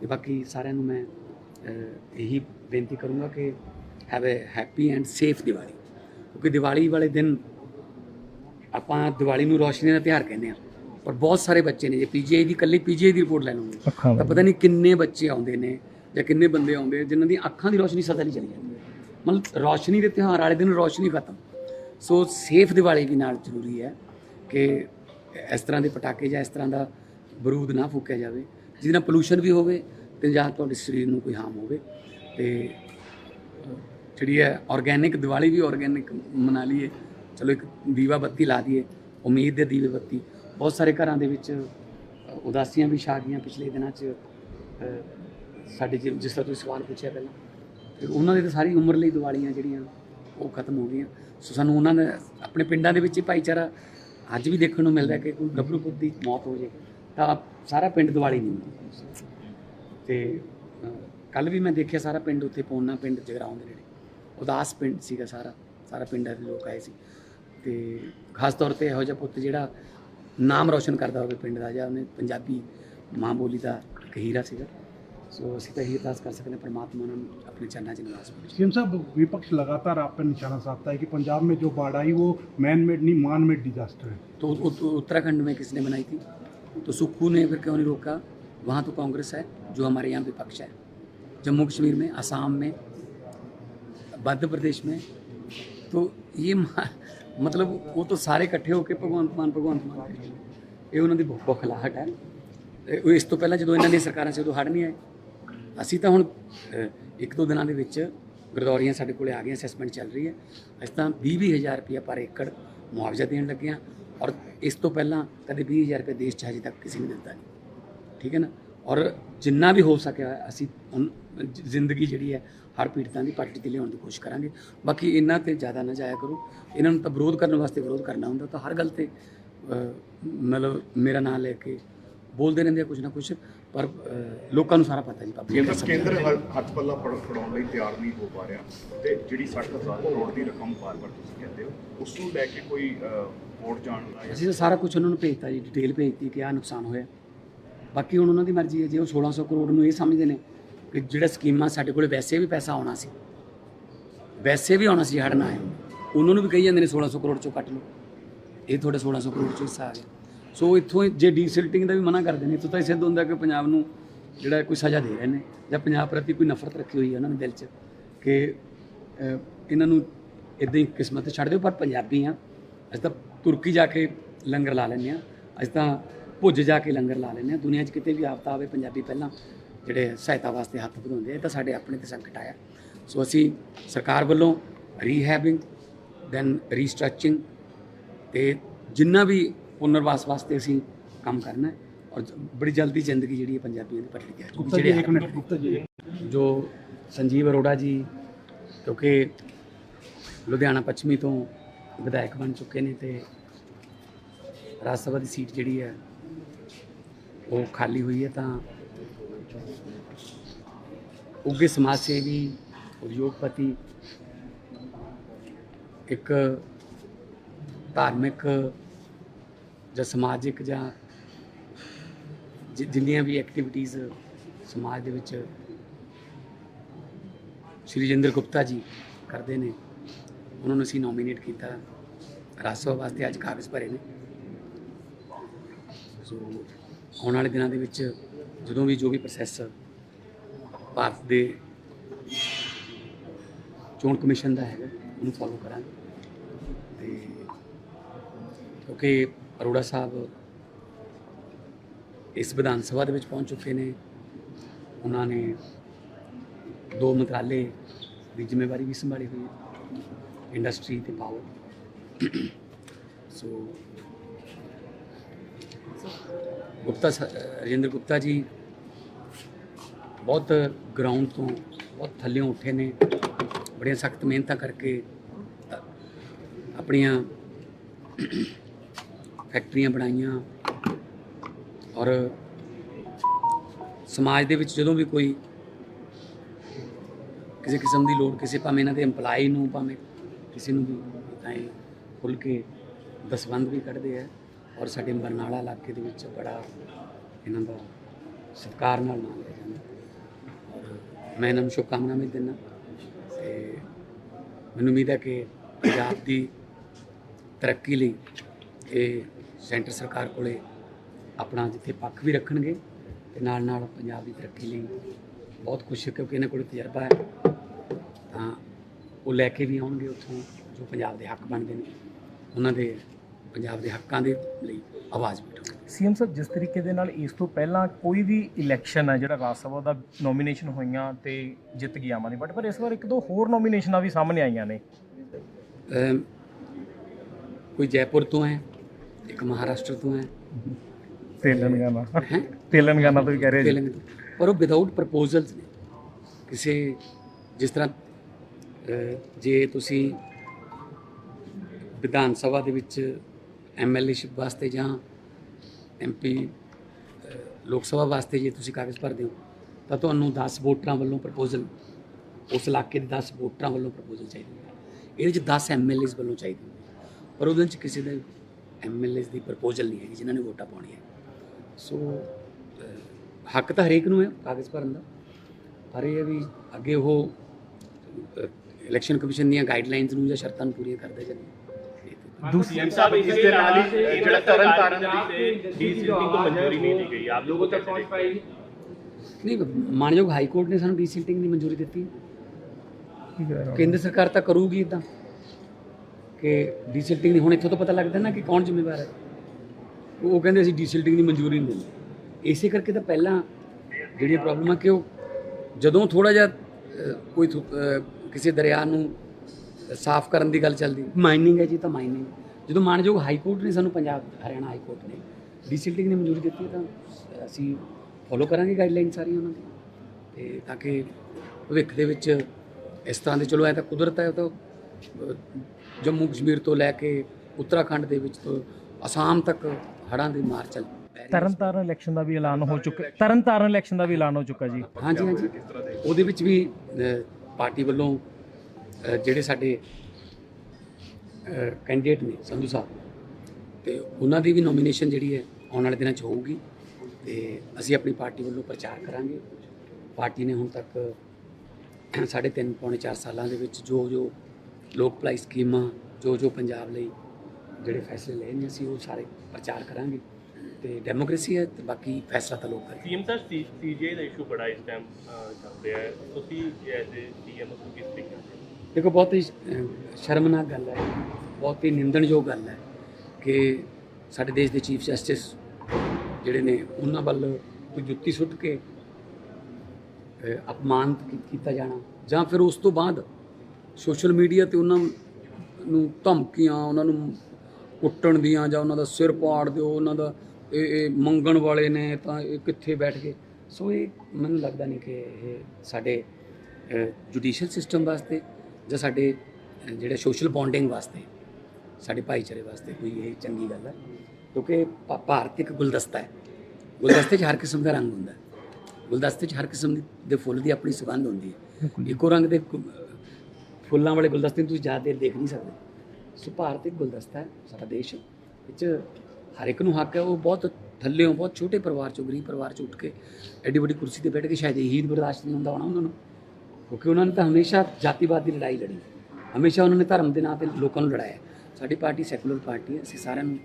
ਤੇ ਬਾਕੀ ਸਾਰਿਆਂ ਨੂੰ ਮੈਂ ਇਹੀ ਬੇਨਤੀ ਕਰੂੰਗਾ ਕਿ have a happy and safe Diwali. ਕਿਉਂਕਿ ਦੀਵਾਲੀ ਵਾਲੇ ਦਿਨ ਆਪਾਂ ਦੀਵਾਲੀ ਨੂੰ ਰੋਸ਼ਨੀ ਦਾ ਤਿਉਹਾਰ ਕਹਿੰਦੇ ਆ ਪਰ ਬਹੁਤ ਸਾਰੇ ਬੱਚੇ ਨੇ ਜੇ ਪੀਜੀਆਈ ਦੀ ਕੱਲੀ ਪੀਜੀਆਈ ਦੀ ਰਿਪੋਰਟ ਲੈ ਅੱਖਾਂ ਤਾਂ ਪਤਾ ਨਹੀਂ ਕਿੰਨੇ ਬੱਚੇ ਆਉਂਦੇ ਨੇ ਜਾਂ ਕਿੰਨੇ ਬੰਦੇ ਆਉਂਦੇ ਜਿਨ੍ਹਾਂ ਦੀ ਅੱਖਾਂ ਦੀ ਰੋਸ਼ਨੀ ਸਦਾ ਲਈ ਚਲੀ ਜਾਂਦੀ ਹੈ। ਮਤਲਬ ਰੋਸ਼ਨੀ ਦੇ ਤਿਉਹਾਰ ਵਾਲੇ ਦਿਨ ਰੋਸ਼ਨੀ ਖਤਮ। ਸੋ ਸੇਫ ਦੀਵਾਲੀ ਵੀ ਨਾਲ ਜ਼ਰੂਰੀ ਹੈ ਕਿ ਇਸ ਤਰ੍ਹਾਂ ਦੇ ਪਟਾਕੇ ਜਾਂ ਇਸ ਤਰ੍ਹਾਂ ਦਾ ਬਰੂਦ ਨਾ ਫੂਕਿਆ ਜਾਵੇ ਜਿਹਦੇ ਨਾਲ ਪੋਲੂਸ਼ਨ ਵੀ ਹੋਵੇ ਤੇ ਜਾਂ ਤੁਹਾਡੇ ਸਰੀਰ ਨੂੰ ਕੋਈ ਹਾਰਮ ਹੋਵੇ। ਤੇ, ਜਿਹੜੀ ਹੈ ਆਰਗੈਨਿਕ ਦੀਵਾਲੀ ਵੀ ਆਰਗੈਨਿਕ ਮਨਾ ਲਈਏ ਚਲੋ ਇੱਕ ਦੀਵਾ ਬੱਤੀ ਲਾ ਦਈਏ, ਉਮੀਦ ਦੇ ਦੀਵੇ ਬੱਤੀ। ਬਹੁਤ ਸਾਰੇ ਘਰਾਂ ਦੇ ਵਿੱਚ ਉਦਾਸੀਆਂ ਵੀ ਛਾ ਗਈਆਂ ਪਿਛਲੇ ਦਿਨਾਂ 'ਚ। ਸਾਡੇ ਜਿ- ਜਿਸ ਤਰ੍ਹਾਂ ਤੁਸੀਂ ਸਵਾਲ ਪੁੱਛਿਆ ਪਹਿਲਾਂ ਤੇ ਉਹਨਾਂ ਦੀ ਤਾਂ ਸਾਰੀ ਉਮਰ ਲਈ ਦੀਵਾਲੀਆਂ ਜਿਹੜੀਆਂ, ਉਹ ਖਤਮ ਹੋ ਗਈਆਂ। ਸੋ ਸਾਨੂੰ ਉਹਨਾਂ ਨੇ ਆਪਣੇ ਪਿੰਡਾਂ ਦੇ ਵਿੱਚ ਹੀ ਭਾਈਚਾਰਾ ਅੱਜ ਵੀ ਦੇਖਣ ਨੂੰ ਮਿਲਦਾ ਕਿ ਕੋਈ ਗੱਭਰੂ ਪੁੱਤ ਦੀ ਮੌਤ ਹੋ ਜੇ ਤਾਂ ਸਾਰਾ ਪਿੰਡ ਦੀਵਾਲੀ ਨਹੀਂ ਹੁੰਦੀ ਤੇ ਕੱਲ ਵੀ ਮੈਂ ਦੇਖਿਆ ਸਾਰਾ ਪਿੰਡ ਉੱਥੇ ਪੌਣਾ ਪਿੰਡ ਜਗਰਾਉਂ ਦੇ ਨੇੜੇ ਉਦਾਸ ਪਿੰਡ ਸੀਗਾ ਸਾਰਾ ਸਾਰਾ ਪਿੰਡ ਦੇ ਲੋਕ ਆਏ ਸੀ ਤੇ ਖਾਸ ਤੌਰ ਤੇ ਇਹੋ ਜਿਹਾ ਪੁੱਤ ਜਿਹੜਾ ਨਾਮ ਰੌਸ਼ਨ ਕਰਦਾ ਹੋਵੇ ਪਿੰਡ ਦਾ ਜਾਂ ਉਹਨੇ ਪੰਜਾਬੀ ਮਾਂ ਬੋਲੀ ਦਾ ਇੱਕ ਹੀਰਾ ਸੀਗਾ ਸੋ ਅਸੀਂ ਤਾਂ ਇਹੀ ਅਰਦਾਸ ਕਰ ਸਕਦੇ ਹਾਂ परमात्मा ਉਹਨਾਂ ਨੂੰ ਆਪਣੇ ਚਰਨਾਂ 'ਚ ਨਿਵਾਸ ਬਖਸ਼ੇ सीएम साहब विपक्ष लगातार आप पर निशाना साधता है कि पंजाब में जो बाढ़ आई वो मैन मेड नहीं मान मेड डिजास्टर है तो उत- उत्तराखंड में किसने बनाई थी तो सुक्खू ने फिर क्यों नहीं रोका वहाँ तो कांग्रेस है जो हमारे यहाँ विपक्ष है जम्मू कश्मीर में असम में मध्य प्रदेश में तो ये मा- मतलब वो तो ਸਾਰੇ ਇਕੱਠੇ ਹੋ ਕੇ ਭਗਵੰਤ ਮਾਨ ਭਗਵੰਤ ਮਾਨ ਕਰੀ ਜਾਂਦੇ। ਇਹ ਉਹਨਾਂ ਦੀ ਬੁ- ਬੁਖਲਾਹਟ ਹੈ ਤੇ ਉਹ ਇਸ ਤੋਂ ਪਹਿਲਾਂ ਜਦੋਂ ਇਹਨਾਂ ਦੀਆਂ ਸਰਕਾਰਾਂ ਸੀ ਉਦੋਂ ਹੜ ਨਹੀਂ ਆਏ ਅਸੀਂ ਤਾਂ ਹੁਣ ਅ, ਇੱਕ ਦੋ ਦਿਨਾਂ ਦੇ ਵਿੱਚ ਗਰਦੌਰੀਆਂ ਸਾਡੇ ਕੋਲੇ ਆ ਗਈਆਂ ਅਸੈਸਮੈਂਟ ਚੱਲ ਰਹੀ ਹੈ ਅਸੀਂ ਤਾਂ 20 ਹਜ਼ਾਰ ਰੁਪਇਆ ਪਰ ਏਕੜ ਮੁਆਵਜ਼ਾ ਦੇਣ ਲੱਗੇ ਹਾਂ ਔਰ ਇਸ ਤੋਂ ਪਹਿਲਾਂ ਕਦੇ 20000 ਰੁਪਏ ਦੇਸ਼ 'ਚ ਹਜੇ ਤੱਕ ਕਿਸੇ ਨੇ ਦਿੱਤਾ ਨਹੀਂ ਠੀਕ ਹੈ ਨਾ ਔਰ ਜਿੰਨਾ ਵੀ ਹੋ ਸਕਿਆ ਅਸੀਂ ਜ਼ਿੰਦਗੀ ਜਿਹੜੀ ਹੈ ਹਰ ਪੀੜਤਾਂ ਦੀ ਪੱਟੀ ਤੇ ਲਿਆਉਣ ਦੀ ਕੋਸ਼ਿਸ਼ ਕਰਾਂਗੇ। ਬਾਕੀ ਇਹਨਾਂ ਤੇ ਜ਼ਿਆਦਾ ਨਾ ਜਾਇਆ ਕਰੋ। ਇਹਨਾਂ ਨੂੰ ਤਾਂ ਵਿਰੋਧ ਕਰਨ ਵਾਸਤੇ ਵਿਰੋਧ ਕਰਨਾ ਹੁੰਦਾ ਤਾਂ ਹਰ ਗੱਲ ਤੇ ਮਤਲਬ ਮੇਰਾ ਨਾਮ ਲੈ ਕੇ ਬੋਲਦੇ ਰਹਿੰਦੇ ਆ ਕੁਝ ਨਾ ਕੁਝ ਪਰ ਲੋਕਾਂ ਨੂੰ ਸਾਰਾ ਪਤਾ ਜੀ ਜੇ ਪਬਲਿਕ ਕੇਂਦਰ ਹੱਥ ਪੱਲਾ ਫੜ- ਫੜਾਉਣ ਲਈ ਤਿਆਰ ਨਹੀਂ ਹੋ ਪਾ ਰਿਹਾ। ਤੇ ਜਿਹੜੀ 60000 ਕਰੋੜ ਦੀ ਰਕਮ ਬਾਰ-ਬਾਰ ਤੁਸੀਂ ਕਹਿੰਦੇ ਹੋ ਉਸ ਨੂੰ ਲੈ ਕੇ ਕੋਈ ਵੋਟ ਜਾਣ ਦਾ ਅਸੀਂ ਤਾਂ ਸਾਰਾ ਕੁਝ ਉਹਨਾਂ ਨੂੰ ਭੇਜਤਾ ਜੀ ਡਿਟੇਲ ਭੇਜਤੀ ਕਿ ਆਹ ਨੁਕਸਾਨ ਹੋਇਆ। ਬਾਕੀ ਹੁਣ ਉਹਨਾਂ ਦੀ ਮਰਜ਼ੀ ਹੈ, ਜੇ ਉਹ 1600 ਕਰੋੜ ਨੂੰ ਇਹ ਸਮਝਦੇ ਨੇ ਕਿ ਜਿਹੜਾ ਸਕੀਮਾਂ ਸਾਡੇ ਕੋਲ ਵੈਸੇ ਵੀ ਪੈਸਾ ਆਉਣਾ ਸੀ, ਵੈਸੇ ਵੀ ਆਉਣਾ ਸੀ ਹੜਨਾ ਹੈ ਉਹਨਾਂ ਨੂੰ ਵੀ ਕਹੀ ਜਾਂਦੇ ਨੇ 1600 ਕਰੋੜ ਚੋਂ ਕੱਟ ਲਓ। ਇਹ ਤੁਹਾਡੇ 1600 ਕਰੋੜ ਚੋਂ ਹਿੱਸਾ ਆ ਗਿਆ। ਸੋ ਇੱਥੋਂ ਹੀ ਜੇ ਡੀਸਿਲਟਿੰਗ ਦਾ ਵੀ ਮਨਾ ਕਰਦੇ ਨੇ, ਇੱਥੋਂ ਤਾਂ ਇਹ ਸਿੱਧ ਹੁੰਦਾ ਕਿ ਪੰਜਾਬ ਨੂੰ ਜਿਹੜਾ ਕੋਈ ਸਜ਼ਾ ਦੇ ਰਹੇ ਨੇ, ਜਾਂ ਪੰਜਾਬ ਪ੍ਰਤੀ ਕੋਈ ਨਫ਼ਰਤ ਰੱਖੀ ਹੋਈ ਹੈ ਉਹਨਾਂ ਦੇ ਦਿਲ 'ਚ ਕਿ ਇਹਨਾਂ ਨੂੰ ਇਦਾਂ ਹੀ ਕਿਸਮਤ ਛੱਡ ਦਿਓ, ਪਰ ਪੰਜਾਬੀ ਆ ਅਸੀਂ ਤਾਂ ਤੁਰਕੀ ਜਾ ਕੇ ਲੰਗਰ ਲਾ ਲੈਂਦੇ ਆ ਅਸੀਂ ਤਾਂ ਭੁੱਜ ਜਾ ਕੇ ਲੰਗਰ ਲਾ ਲੈਂਦੇ ਆ ਦੁਨੀਆ 'ਚ ਕਿਤੇ ਵੀ ਆਫਤ ਆਵੇ ਪੰਜਾਬੀ ਪਹਿਲਾਂ ਜਿਹੜੇ ਸਹਾਇਤਾ ਵਾਸਤੇ ਹੱਥ ਵਧਾਉਂਦੇ ਇਹ ਤਾਂ ਸਾਡੇ ਆਪਣੇ ਤੇ ਸੰਕਟ ਆਇਆ। ਸੋ ਅਸੀਂ ਸਰਕਾਰ ਵੱਲੋਂ ਰੀਹੈਬਿੰਗ ਦੈਨ ਰੀਸਟ੍ਰਕਚਰਿੰਗ ਤੇ ਜਿੰਨਾ ਵੀ ਪੁਨਰਵਾਸ ਵਾਸਤੇ ਅਸੀਂ ਕੰਮ ਕਰਨਾ ਔਰ ਬੜੀ ਜਲਦੀ ਜ਼ਿੰਦਗੀ ਜਿਹੜੀ ਹੈ ਪੰਜਾਬੀਆਂ ਦੀ ਪਟਲੀ ਗਿਆ ਗੁਪਤਾ ਇੱਕ ਮਿੰਟ ਗੁਪਤਾ ਜੀ। ਜੋ ਸੰਜੀਵ ਅਰੋੜਾ ਜੀ ਕਿਉਂਕਿ ਲੁਧਿਆਣਾ ਪੱਛਮੀ ਤੋਂ ਵਿਧਾਇਕ ਬਣ ਚੁੱਕੇ ਨੇ ਤੇ ਰਾਜ ਸਭਾ ਦੀ ਸੀਟ ਜਿਹੜੀ ਹੈ ਉਹ ਖਾਲੀ ਹੋਈ ਹੈ ਤਾਂ ਉੱਗੇ ਸਮਾਜ ਸੇਵੀ, ਉਦਯੋਗਪਤੀ, ਇੱਕ ਧਾਰਮਿਕ ਜਾਂ ਸਮਾਜਿਕ ਜਾਂ ਜਿੰਨੀਆਂ ਵੀ ਐਕਟੀਵਿਟੀਜ਼ ਸਮਾਜ ਦੇ ਵਿੱਚ ਸ਼੍ਰੀ ਜਿੰਦਰ ਗੁਪਤਾ ਜੀ ਕਰਦੇ ਨੇ, ਉਹਨਾਂ ਨੂੰ ਅਸੀਂ ਨੋਮੀਨੇਟ ਕੀਤਾ, ਰਾਜ ਸਭਾ ਵਾਸਤੇ ਅੱਜ ਕਾਗਜ਼ ਭਰੇ ਨੇ। ਸੋ ਆਉਣ ਵਾਲੇ ਦਿਨਾਂ ਦੇ ਵਿੱਚ ਜਦੋਂ ਵੀ ਜੋ ਵੀ ਪ੍ਰੋਸੈਸ ਭਾਰਤ ਦੇ ਚੋਣ ਕਮਿਸ਼ਨ ਦਾ ਹੈਗਾ, ਉਹਨੂੰ ਫੋਲੋ ਕਰਾਂਗੇ। ਤੇ ਕਿਉਂਕਿ ਅਰੋੜਾ ਸਾਹਿਬ ਇਸ ਵਿਧਾਨ ਸਭਾ ਦੇ ਵਿੱਚ ਪਹੁੰਚ ਚੁੱਕੇ ਨੇ। ਉਹਨਾਂ ਨੇ ਦੋ ਮੰਤਰਾਲੇ ਦੀ ਜ਼ਿੰਮੇਵਾਰੀ ਵੀ ਸੰਭਾਲੀ ਹੋਈ ਹੈ ਇੰਡਸਟਰੀ ਤੇ ਪਾਵਰ ਸੋ ਗੁਪਤਾ ਸ- ਰਜਿੰਦਰ ਗੁਪਤਾ ਜੀ ਬਹੁਤ ਗਰਾਊਂਡ ਤੋਂ ਬਹੁਤ ਥੱਲਿਓਂ ਉੱਠੇ ਨੇ। ਬੜੀਆਂ ਸਖਤ ਮਿਹਨਤਾਂ ਕਰਕੇ ਆਪਣੀਆਂ ਫੈਕਟਰੀਆਂ ਬਣਾਈਆਂ ਔਰ ਸਮਾਜ ਦੇ ਵਿੱਚ ਜਦੋਂ ਵੀ ਕੋਈ ਕਿਸੇ ਕਿਸਮ ਦੀ ਲੋੜ, ਕਿਸੇ ਭਾਵੇਂ ਇਹਨਾਂ ਦੇ EMPLOYE ਨੂੰ, ਭਾਵੇਂ ਕਿਸੇ ਨੂੰ ਵੀ ਤਾਂ ਇਹ ਖੁੱਲ ਕੇ ਦਸਵੰਦ ਵੀ ਕੱਢਦੇ ਆ। ਔਰ ਸਾਡੇ ਬਰਨਾਲਾ ਇਲਾਕੇ ਦੇ ਵਿੱਚ ਬੜਾ ਇਹਨਾਂ ਦਾ ਸਤਿਕਾਰ ਨਾਲ ਨਾਮ ਲਿਆ ਜਾਂਦਾ। ਔਰ ਮੈਂ ਇਹਨਾਂ ਨੂੰ ਸ਼ੁਭਕਾਮਨਾਵਾਂ ਦਿੰਦਾ। ਤੇ ਮੈਨੂੰ ਉਮੀਦ ਹੈ ਕਿ ਪੰਜਾਬ ਦੀ ਤਰੱਕੀ ਲਈ ਇਹ ਸੈਂਟਰ ਸਰਕਾਰ ਕੋਲੇ ਆਪਣਾ ਜਿੱਥੇ ਪੱਖ ਵੀ ਰੱਖਣਗੇ ਤੇ ਨਾਲ ਨਾਲ ਪੰਜਾਬ ਦੀ ਤਰੱਕੀ ਲਈ ਬਹੁਤ ਕੁਛ ਕਿਉਂਕਿ ਇਹਨਾਂ ਕੋਲ ਤਜਰਬਾ ਹੈ। ਤਾਂ ਉਹ ਲੈ ਕੇ ਵੀ ਆਉਣਗੇ ਉੱਥੋਂ ਜੋ ਪੰਜਾਬ ਦੇ ਹੱਕ ਬਣਦੇ ਨੇ। ਉਹਨਾਂ ਦੇ ਪੰਜਾਬ ਦੇ ਹੱਕਾਂ ਦੇ ਲਈ ਆਵਾਜ਼ ਵੀ ਉਠਾਉਣਗੇ ਸੀਐਮ ਸਾਹਿਬ ਜਿਸ ਤਰੀਕੇ ਦੇ ਨਾਲ ਇਸ ਤੋਂ ਪਹਿਲਾਂ ਕੋਈ ਵੀ ਇਲੈਕਸ਼ਨ ਹੈ ਜਿਹੜਾ ਰਾਜ ਸਭਾ ਦਾ ਨੋਮੀਨੇਸ਼ਨ ਹੋਈਆਂ ਤੇ ਜਿੱਤ ਗਈ ਆਮ ਆਦਮੀ ਪਾਰਟੀ ਪਰ ਇਸ ਵਾਰ ਇੱਕ ਦੋ ਹੋਰ ਨੋਮੀਨੇਸ਼ਨਾਂ ਵੀ ਸਾਹਮਣੇ ਆਈਆਂ ਨੇ। ਕੋਈ ਜੈਪੁਰ ਤੋਂ ਹੈ ਇੱਕ ਮਹਾਰਾਸ਼ਟਰ ਤੋਂ ਹੈ। ਤੇਲੰਗਾਨਾ। ਹੈ? ਤੇਲੰਗਾਨਾ ਤੋਂ ਵੀ ਕਹਿ ਰਹੇ ਜੀ। ਪਰ ਉਹ ਵਿਦਆਊਟ ਪ੍ਰਪੋਜ਼ਲਸ ਨੇ। ਕਿਸੇ ਜਿਸ ਤਰ੍ਹਾਂ ਜੇ ਤੁਸੀਂ ਵਿਧਾਨ ਸਭਾ ਦੇ ਵਿੱਚ ਐਮਐਲਏਸ਼ਿਪ ਵਾਸਤੇ ਜਾਂ ਐਮਪੀ ਲੋਕ ਸਭਾ ਵਾਸਤੇ ਜੇ ਤੁਸੀਂ ਕਾਗਜ਼ ਭਰਦੇ ਹੋ, ਤਾਂ ਤੁਹਾਨੂੰ 10 ਵੋਟਰਾਂ ਵੱਲੋਂ ਪ੍ਰਪੋਜ਼ਲ, ਉਸ ਇਲਾਕੇ ਦੇ 10 ਵੋਟਰਾਂ ਵੱਲੋਂ ਪ੍ਰਪੋਜ਼ਲ ਚਾਹੀਦੀ ਹੈ ਇਹਦੇ ਵਿੱਚ 10 ਐਮਐਲਏਸ ਵੱਲੋਂ ਚਾਹੀਦੀ ਪਰ ਉਹਦੇ ਵਿੱਚ ਕਿਸੇ ਦੇ ਐਮਐਲਏਸ ਦੀ ਪ੍ਰਪੋਜ਼ਲ ਨਹੀਂ ਹੈਗੀ, ਜਿਨ੍ਹਾਂ ਨੇ ਵੋਟਾਂ ਪਾਉਣੀਆਂ। ਸੋ ਹੱਕ ਤਾਂ ਹਰੇਕ ਨੂੰ ਹੈ ਕਾਗਜ਼ ਭਰਨ ਦਾ। ਪਰ ਇਹ ਹੈ ਵੀ ਅੱਗੇ ਉਹ ਇਲੈਕਸ਼ਨ ਕਮਿਸ਼ਨ ਦੀਆਂ ਗਾਈਡਲਾਈਨਸ ਨੂੰ ਜਾਂ ਸ਼ਰਤਾਂ ਨੂੰ ਪੂਰੀਆਂ ਕਰਦੇ ਜਾਂਦੇ दूसरी साहब ਇਸ ਦੇ ਨਾਲ ਹੀ ਜਿਹੜਾ ਤਰਨ ਤਾਰਨ ਦੀ ਡੀ ਸਿਲਟਿੰਗ ਤੋਂ ਮਨਜ਼ੂਰੀ ਨਹੀਂ ਦੀ ਗਈ ਆਪ ਲੋਗों तक पहुंच पाएगी ਨਹੀਂ ਮਾਨਯੋਗ ਹਾਈ ਕੋਰਟ ਨੇ ਸਾਨੂੰ ਡੀਸਿਲਟਿੰਗ ਦੀ ਮਨਜ਼ੂਰੀ ਦਿੱਤੀ ਠੀਕ ਹੈ ਕੇਂਦਰ ਸਰਕਾਰ ਤਾਂ ਕਰੂਗੀ ਇਦਾਂ ਕਿ ਡੀਸਿਲਟਿੰਗ ਨਹੀਂ ਹੁਣ ਇੱਥੋਂ ਤਾਂ ਪਤਾ ਲੱਗਦਾ ਨਾ ਕਿ ਕੌਣ ਜ਼ਿੰਮੇਵਾਰ ਹੈ ਉਹ ਕਹਿੰਦੇ ਅਸੀਂ ਡੀਸਿਲਟਿੰਗ ਦੀ ਮਨਜ਼ੂਰੀ ਨਹੀਂ ਦਿੰਦੇ ਇਸੇ ਕਰਕੇ ਤਾਂ ਪਹਿਲਾਂ ਜਿਹੜੀ ਪ੍ਰੋਬਲਮ ਹੈ ਕਿ ਉਹ ਜਦੋਂ ਥੋੜਾ ਜਿਹਾ ਅਹ, ਕੋਈ ਥੋ- ਅਹ, ਕਿਸੇ ਦਰਿਆ ਨੂੰ ਸਾਫ਼ ਕਰਨ ਦੀ ਗੱਲ ਚੱਲਦੀ। ਮਾਈਨਿੰਗ ਹੈ ਜੀ ਤਾਂ ਮਾਈਨਿੰਗ। ਜਦੋਂ ਮਾਨਯੋਗ ਹਾਈ ਕੋਰਟ ਨੇ ਸਾਨੂੰ ਪੰਜਾਬ ਹਰਿਆਣਾ ਹਾਈ ਕੋਰਟ ਨੇ ਡੀਸਿਲਟਿੰਗ ਦੀ ਮਨਜ਼ੂਰੀ ਦਿੱਤੀ ਹੈ ਤਾਂ ਅਸੀਂ ਫੋਲੋ ਕਰਾਂਗੇ ਗਾਈਡਲਾਈਨ ਸਾਰੀਆਂ ਉਹਨਾਂ ਦੀ। ਤੇ ਤਾਂ ਕਿ ਭਵਿੱਖ ਦੇ ਵਿੱਚ ਇਸ ਤਰ੍ਹਾਂ ਦੇ ਚਲੋ ਐ ਤਾਂ ਕੁਦਰਤ ਹੈ ਉਹ ਤਾਂ ਜੰਮੂ ਕਸ਼ਮੀਰ ਤੋਂ ਲੈ ਕੇ ਉੱਤਰਾਖੰਡ ਦੇ ਵਿੱਚ ਤੋਂ ਅਸਾਮ ਤੱਕ ਹੜ੍ਹਾਂ ਦੀ ਮਾਰ ਚੱਲ। ਤਰਨਤਾਰਨ ਇਲੈਕਸ਼ਨ ਦਾ ਵੀ ਐਲਾਨ ਹੋ ਚੁੱਕਾ ਤਰਨਤਾਰਨ ਇਲੈਕਸ਼ਨ ਦਾ ਵੀ ਐਲਾਨ ਹੋ ਚੁੱਕਾ ਜੀ। ਹਾਂਜੀ ਹਾਂਜੀ। ਉਹਦੇ ਵਿੱਚ ਵੀ ਪਾਰਟੀ ਵੱਲੋਂ ਜਿਹੜੇ ਸਾਡੇ ਕੈਂਡੀਡੇਟ ਨੇ ਸੰਧੂ ਸਾਹਿਬ, ਤੇ ਉਹਨਾਂ ਦੀ ਵੀ ਨੋਮੀਨੇਸ਼ਨ ਜਿਹੜੀ ਹੈ ਆਉਣ ਵਾਲੇ ਦਿਨਾਂ 'ਚ ਹੋਊਗੀ, ਤੇ ਅਸੀਂ ਆਪਣੀ ਪਾਰਟੀ ਵੱਲੋਂ ਪ੍ਰਚਾਰ ਕਰਾਂਗੇ। ਪਾਰਟੀ ਨੇ ਹੁਣ ਤੱਕ ਸਾਢੇ ਤਿੰਨ ਪੌਣੇ 4 ਸਾਲਾਂ ਦੇ ਵਿੱਚ ਜੋ ਜੋ ਲੋਕ ਭਲਾਈ ਸਕੀਮਾਂ, ਜੋ ਜੋ ਪੰਜਾਬ ਲਈ ਜਿਹੜੇ ਫੈਸਲੇ ਲਏ ਨੇ, ਅਸੀਂ ਉਹ ਸਾਰੇ ਪ੍ਰਚਾਰ ਕਰਾਂਗੇ। ਤੇ ਡੈਮੋਕ੍ਰੇਸੀ ਹੈ ਤੇ ਬਾਕੀ ਫੈਸਲਾ ਤਾਂ ਲੋਕ ਕਰਨਗੇ ਸੀਐਮ ਸਾਹਿਬ ਸੀਜੀਆਈ ਦਾ ਇਸ਼ੂ ਬੜਾ ਇਸ ਟਾਈਮ ਚੱਲ ਰਿਹਾ ਹੈ। ਤੁਸੀਂ ਐਜ਼ ਏ ਸੀਐਮ ਨੂੰ ਕਿਸ ਦੇਖੋ ਬਹੁਤ ਹੀ ਸ਼ਰਮਨਾਕ ਗੱਲ ਹੈ। ਬਹੁਤ ਹੀ ਨਿੰਦਣਯੋਗ ਗੱਲ ਹੈ ਕਿ ਸਾਡੇ ਦੇਸ਼ ਦੇ ਚੀਫ ਜਸਟਿਸ ਜਿਹੜੇ ਨੇ ਉਹਨਾਂ ਵੱਲ ਕੋਈ ਜੁੱਤੀ ਸੁੱਟ ਕੇ ਅਹ, ਅਪਮਾਨਿਤ ਕੀਤਾ ਜਾਣਾ। ਜਾਂ ਫਿਰ ਉਸ ਤੋਂ ਬਾਅਦ ਸੋਸ਼ਲ ਮੀਡੀਆ ਤੇ ਉਹਨਾਂ ਨੂੰ ਧਮਕੀਆਂ ਉਹਨਾਂ ਨੂੰ ਕੁੱਟਣ ਦੀਆਂ ਜਾਂ ਉਹਨਾਂ ਦਾ ਸਿਰ ਪਾੜ ਦਿਓ ਉਹਨਾਂ ਦਾ ਇਹ ਇਹ ਮੰਗਣ ਵਾਲੇ ਨੇ ਤਾਂ ਇਹ ਕਿੱਥੇ ਬੈਠ ਗਏ। ਸੋ ਇਹ ਮੈਨੂੰ ਲੱਗਦਾ ਨਹੀਂ ਕਿ ਇਹ ਸਾਡੇ ਜੁਡੀਸ਼ੀਅਲ ਸਿਸਟਮ ਵਾਸਤੇ ਜਾਂ ਸਾਡੇ ਜਿਹੜੇ ਸੋਸ਼ਲ ਬੌਂਡਿੰਗ ਵਾਸਤੇ ਸਾਡੇ ਭਾਈਚਾਰੇ ਵਾਸਤੇ ਕੋਈ ਇਹ ਚੰਗੀ ਗੱਲ ਹੈ? ਕਿਉਂਕਿ ਭਾਰਤ ਇੱਕ ਗੁਲਦਸਤਾ ਹੈ। ਗੁਲਦਸਤੇ 'ਚ ਹਰ ਕਿਸਮ ਦਾ ਰੰਗ ਹੁੰਦਾ ਗੁਲਦਸਤੇ 'ਚ ਹਰ ਕਿਸਮ ਦੀ- ਫੁੱਲ ਦੀ ਆਪਣੀ ਸੁਗੰਧ ਹੁੰਦੀ ਹੈ। ਇੱਕੋ ਰੰਗ ਦੇ ਫੁੱਲਾਂ ਵਾਲੇ ਗੁਲਦਸਤੇ ਨੂੰ ਤੁਸੀਂ ਜ਼ਿਆਦਾ ਦੇਰ ਦੇਖ ਨਹੀਂ ਸਕਦੇ। ਸੋ ਭਾਰਤ ਇੱਕ ਗੁਲਦਸਤਾ ਹੈ ਸਾਡਾ ਦੇਸ਼। ਵਿੱਚ ਹਰ ਇੱਕ ਨੂੰ ਹੱਕ ਹੈ ਉਹ ਬਹੁਤ ਥੱਲੇੋਂ ਬਹੁਤ ਛੋਟੇ ਪਰਿਵਾਰ ਚੋਂ ਗਰੀਬ ਪਰਿਵਾਰ ਚੋਂ ਉੱਠ ਕੇ ਐਡੀ ਵੱਡੀ ਕੁਰਸੀ ਤੇ ਬੈਠ ਕੇ ਸ਼ਾਇਦ ਇਹੀ ਬਰਦਾਸ਼ਤ ਨਹੀਂ ਹੁੰਦਾ ਹੋਣਾ ਉਹਨਾਂ ਨੂੰ। ਕਿਉਂਕਿ ਉਹਨਾਂ ਨੇ ਤਾਂ ਹਮੇਸ਼ਾ ਜਾਤੀਵਾਦ ਦੀ ਲੜਾਈ ਲੜੀ। ਹਮੇਸ਼ਾ ਉਹਨਾਂ ਨੇ ਧਰਮ ਦੇ ਨਾਂ ਤੇ ਲੋਕਾਂ ਨੂੰ ਲੜਾਇਆ। ਸਾਡੀ ਪਾਰਟੀ ਸੈਕੂਲਰ ਪਾਰਟੀ ਹੈ। ਅਸੀਂ ਸਾਰਿਆਂ ਨੂੰ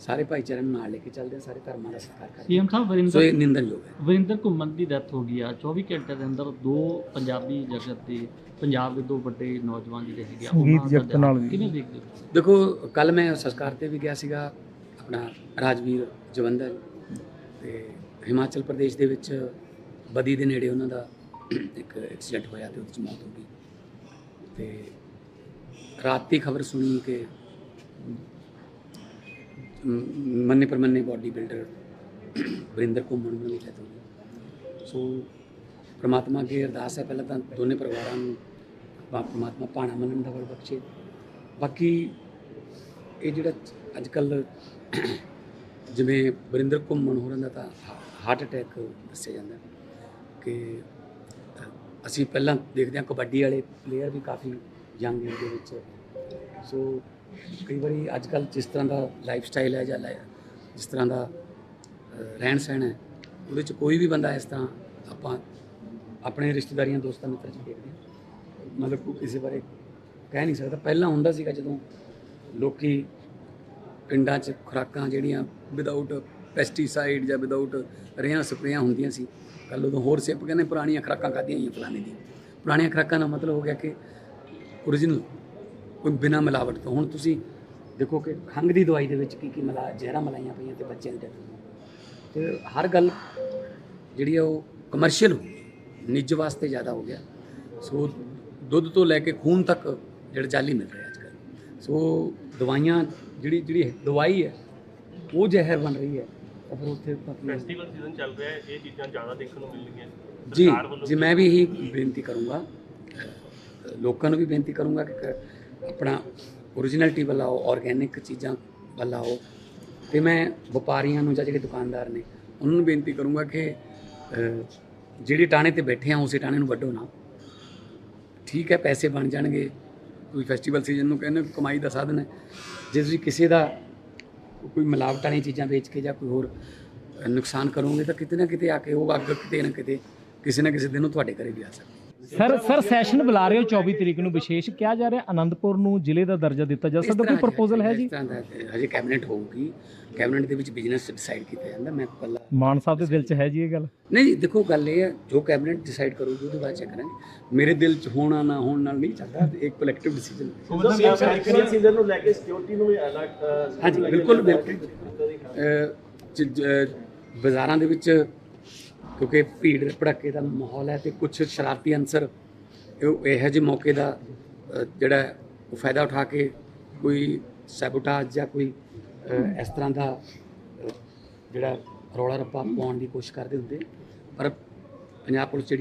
ਸਾਰੇ ਭਾਈਚਾਰਿਆਂ ਨੂੰ ਨਾਲ ਲੈ ਕੇ ਚੱਲਦੇ ਹਾਂ। ਸਾਰੇ ਧਰਮਾਂ ਦਾ ਸਤਿਕਾਰ ਕਰਦੇ ਸੀਐਮ ਸਾਹਿਬ ਸੋ ਇਹ ਨਿੰਦਣਯੋਗ ਹੈ। ਵਰਿੰਦਰ ਘੁੰਮਣ ਦੀ ਡੈਥ ਹੋ ਗਈ ਆ। 24 ਘੰਟੇ ਦੇ ਅੰਦਰ ਦੋ ਪੰਜਾਬੀ ਜਗਤ ਦੇ ਪੰਜਾਬ ਦੇ ਦੋ ਵੱਡੇ ਨੌਜਵਾਨ ਜਿਹੜੇ ਹੈਗੇ ਆ ਸੰਗੀਤ ਉਹਨਾਂ ਦਾ ਜਗਤ ਨਾਲ ਵੀ। ਕਿਵੇਂ ਦੇਖਦੇ ਹੋ? ਦੇਖੋ ਕੱਲ ਮੈਂ ਸੰਸਕਾਰ ਤੇ ਵੀ ਗਿਆ ਸੀਗਾ ਆਪਣਾ ਰਾਜਵੀਰ ਜਵੰਦਰ ਤੇ ਹਿਮਾਚਲ ਪ੍ਰਦੇਸ਼ ਦੇ ਵਿੱਚ ਬਦੀ ਦੇ ਨੇੜੇ ਉਹਨਾਂ ਦਾ ਇੱਕ ਐਕਸੀਡੈਂਟ ਹੋਇਆ ਤੇ ਉਹਦੇ ਚ ਮੌਤ ਹੋ ਗਈ। ਤੇ ਰਾਤੀ ਖਬਰ ਸੁਣੀ ਕਿ ਮੰਨੇ ਪਰਮੰਨੇ ਬਾਡੀ ਬਿਲਡਰ ਵਰਿੰਦਰ ਘੁੰਮਣ ਉਹਨਾਂ ਦੀ death ਸੋ ਪ੍ਰਮਾਤਮਾ ਅੱਗੇ ਅਰਦਾਸ ਹੈ, ਪਹਿਲਾਂ ਤਾਂ ਦੋਨੇ ਪਰਿਵਾਰਾਂ ਨੂੰ ਪਾ- ਪ੍ਰਮਾਤਮਾ ਭਾਣਾ ਮੰਨਣ ਦਾ ਬਲ ਬਖਸ਼ੇ। ਬਾਕੀ ਇਹ ਜਿਹੜਾ ਅੱਜ ਕੱਲ ਜਿਵੇਂ ਵਰਿੰਦਰ ਘੁੰਮਣ ਹੋਰਾਂ ਦਾ ਤਾਂ ਹਾਰਟ ਅਟੈਕ ਦੱਸਿਆ ਜਾਂਦਾ ਕਿ ਅਸੀਂ ਪਹਿਲਾਂ ਦੇਖਦੇ ਹਾਂ ਕਬੱਡੀ ਵਾਲੇ ਪਲੇਅਰ ਵੀ ਕਾਫੀ ਯੰਗ ਏਜ ਦੇ ਵਿੱਚ ਸੋ ਕਈ ਵਾਰੀ ਅੱਜ ਕੱਲ ਜਿਸ ਤਰ੍ਹਾਂ ਦਾ ਲਾਈਫ ਸਟਾਈਲ ਹੈ ਜਾਂ ਲਾਈ- ਜਿਸ ਤਰ੍ਹਾਂ ਦਾ ਰਹਿਣ ਸਹਿਣ ਹੈ, ਉਹਦੇ ਚ ਕੋਈ ਵੀ ਬੰਦਾ ਇਸ ਤਰ੍ਹਾਂ ਆਪਾਂ ਆਪਣੇ ਰਿਸ਼ਤੇਦਾਰੀਆਂ, ਦੋਸਤਾਂ, ਮਿੱਤਰਾਂ ਚ ਦੇਖਦੇ ਹਾਂ। ਮਤਲਬ ਕੋਈ ਕਿਸੇ ਬਾਰੇ ਕਹਿ ਨਹੀਂ ਸਕਦਾ। ਪਹਿਲਾਂ ਹੁੰਦਾ ਸੀਗਾ ਜਦੋਂ ਲੋਕੀ ਪਿੰਡਾਂ 'ਚ ਖੁਰਾਕਾਂ ਜਿਹੜੀਆਂ ਵਿਦਆਊਟ ਪੈਸਟੀਸਾਈਡ ਜਾਂ ਵਿਦਆਊਟ ਰੇਹਾਂ ਸਪਰੇਆਂ ਹੁੰਦੀਆਂ ਸੀ। ਕੱਲ ਉਦੋਂ ਹੋਰ ਸਿੱਪ ਕਹਿੰਦੇ ਪੁਰਾਣੀਆਂ ਖੁਰਾਕਾਂ ਖਾਧੀਆਂ ਹੋਈਆਂ ਫਲਾਣੇ ਦੀ। ਪੁਰਾਣੀਆਂ ਖੁਰਾਕਾਂ ਦਾ ਮਤਲਬ ਹੋ ਗਿਆ ਕਿ ਓਰੀਜਨਲ ਕੋਈ ਬਿਨਾ ਮਿਲਾਵਟ ਤੋਂ। ਹੁਣ ਤੁਸੀਂ ਦੇਖੋ ਕਿ ਖੰਘ ਦੀ ਦਵਾਈ ਦੇ ਵਿੱਚ ਕੀ ਕੀ ਮਿਲਾ, ਜ਼ਹਿਰਾਂ ਮਲਾਈਆਂ ਪਈਆਂ ਤੇ ਬੱਚਿਆਂ ਦੀ death ਹੋਈ। ਤੇ ਹਰ ਗੱਲ ਜਿਹੜੀ ਆ ਉਹ ਕਮਰਸ਼ੀਅਲ ਹੋ ਨਿੱਜ ਵਾਸਤੇ ਜ਼ਿਆਦਾ ਹੋ ਗਿਆ। ਸੋ ਦੁੱਧ ਤੋਂ ਲੈ ਕੇ ਖੂਨ ਤੱਕ ਜਿਹੜਾ ਜਾਲੀ ਮਿਲ ਰਿਹਾ ਅੱਜ ਕੱਲ੍ਹ। ਸੋ ਦਵਾਈਆਂ ਜਿਹੜੀ ਜਿਹੜੀ ਦਵਾਈ ਹੈ, ਉਹ ਜ਼ਹਿਰ ਬਣ ਰਹੀ ਹੈ। ਤਾਂ ਫਿਰ ਉੱਥੇ ਤਾਂ ਕੀ- ਫੈਸਟੀਵਲ ਸੀਜ਼ਨ ਚੱਲ ਰਿਹਾ ਹੈ ਇਹ ਚੀਜ਼ਾਂ ਜ਼ਿਆਦਾ ਦੇਖਣ ਨੂੰ ਮਿਲਣਗੀਆਂ। ਜੀ ਸਰਕਾਰ ਵੱਲੋਂ ਜੀ ਮੈਂ ਵੀ ਇਹੀ ਬੇਨਤੀ ਕਰੂੰਗਾ। ਲੋਕਾਂ ਨੂੰ ਵੀ ਬੇਨਤੀ ਕਰੂੰਗਾ ਕਿ ਕ- ਆਪਣਾ ਓਰੀਜਨਲਿਟੀ ਵੱਲ ਆਓ ਆਰਗੈਨਿਕ ਚੀਜ਼ਾਂ ਵੱਲ ਆਓ। ਤੇ ਮੈਂ ਵਪਾਰੀਆਂ ਨੂੰ ਜਾਂ ਜਿਹੜੇ ਦੁਕਾਨਦਾਰ ਨੇ ਉਹਨਾਂ ਨੂੰ ਬੇਨਤੀ ਕਰੂੰਗਾ ਕਿ ਅਹ, ਜਿਹੜੀ ਟਾਣੇ ਤੇ ਬੈਠੇ ਆ ਉਸੇ ਟਾਣੇ ਨੂੰ ਵੱਢੋ ਨਾ। ਠੀਕ ਹੈ ਪੈਸੇ ਬਣ ਜਾਣਗੇ। ਕੋਈ ਫੈਸਟੀਵਲ ਸੀਜ਼ਨ ਨੂੰ ਕਹਿੰਦੇ ਕਮਾਈ ਦਾ ਸਾਧਨ ਹੈ। ਜੇ ਤੁਸੀਂ ਕਿਸੇ ਦਾ ਕੋਈ ਮਿਲਾਵਟ ਵਾਲੀਆਂ ਚੀਜ਼ਾਂ ਵੇਚ ਕੇ ਜਾਂ ਕੋਈ ਹੋਰ ਨੁਕਸਾਨ ਕਰੋਗੇ ਤਾਂ ਕਿਤੇ ਨਾ ਕਿਤੇ ਆ ਕੇ ਉਹ ਅੱਗ ਕਿਤੇ ਨਾ ਕਿਤੇ ਕਿਸੇ ਨਾ ਕਿਸੇ ਦਿਨ ਉਹ ਤੁਹਾਡੇ ਘਰੇ ਵੀ ਆ ਸਕਦਾ ਸਰ ਸਰ ਸੈਸ਼ਨ ਬੁਲਾ ਰਹੇ ਹੋ 24 ਤਰੀਕ ਨੂੰ ਵਿਸ਼ੇਸ਼। ਕਿਹਾ ਜਾ ਰਿਹਾ ਆਨੰਦਪੁਰ ਨੂੰ ਜ਼ਿਲ੍ਹੇ ਦਾ ਦਰਜਾ ਦਿੱਤਾ ਜਾ ਸਕਦਾ ਕੋਈ ਪ੍ਰਪੋਜ਼ਲ ਹੈ ਜੀ ਇਸ ਤਰ੍ਹਾਂ ਦਾ ਹਜੇ ਕੈਬਨਿਟ ਹੋਊਗੀ। ਕੈਬਨਿਟ ਦੇ ਵਿੱਚ ਬਿਜ਼ਨਸ ਡਿਸਾਈਡ ਕੀਤਾ ਜਾਂਦਾ ਮੈਂ ਪਹਿਲਾਂ ਮਾਨ ਸਾਹਿਬ ਦੇ ਦਿਲ 'ਚ ਹੈ ਜੀ ਇਹ ਗੱਲ? ਨਹੀਂ ਜੀ ਦੇਖੋ ਗੱਲ ਇਹ ਹੈ ਜੋ ਕੈਬਨਿਟ ਡਿਸਾਈਡ ਕਰੂਗੀ ਉਹਦੇ ਬਾਅਦ ਚੈੱਕ ਕਰਾਂਗੇ। ਮੇਰੇ ਦਿਲ 'ਚ ਹੋਣਾ ਨਾ ਹੋਣ ਨਾਲ ਨਹੀਂ ਚੱਲਦਾ ਇੱਕ ਕਲੈਕਟਿਵ ਡਿਸੀਜਨ ਸੀਜ਼ਨ ਨੂੰ ਲੈ ਕੇ ਸਿਕਿਉਰਿਟੀ ਨੂੰ ਵੀ ਅਲਰਟ ਹਾਂਜੀ ਬਿਲਕੁਲ ਬਿਲਕੁਲ। ਬਾਜ਼ਾਰਾਂ ਦੇ ਵਿੱਚ ਕਿਉਂਕਿ ਭੀੜ ਭੜੱਕੇ ਦਾ ਮਾਹੌਲ ਹੈ ਤੇ ਕੁਝ ਸ਼ਰਾਰਤੀ ਅੰਸਰ ਇਹੋ ਜਿਹੇ ਮੌਕੇ ਦਾ ਜਿਹੜਾ ਉਹ ਫਾਇਦਾ ਉਠਾ ਕੇ ਕੋਈ ਸੈਬੋਟਾਜ ਜਾਂ ਕੋਈ ਇਸ ਤਰ੍ਹਾਂ ਦਾ ਜਿਹੜਾ ਰੌਲਾ ਰੱਪਾ ਪਾਉਣ ਦੀ ਕੋਸ਼ਿਸ਼ ਕਰਦੇ ਹੁੰਦੇ। ਪਰ ਪੰਜਾਬ ਪੁਲਿਸ ਜਿਹੜੀ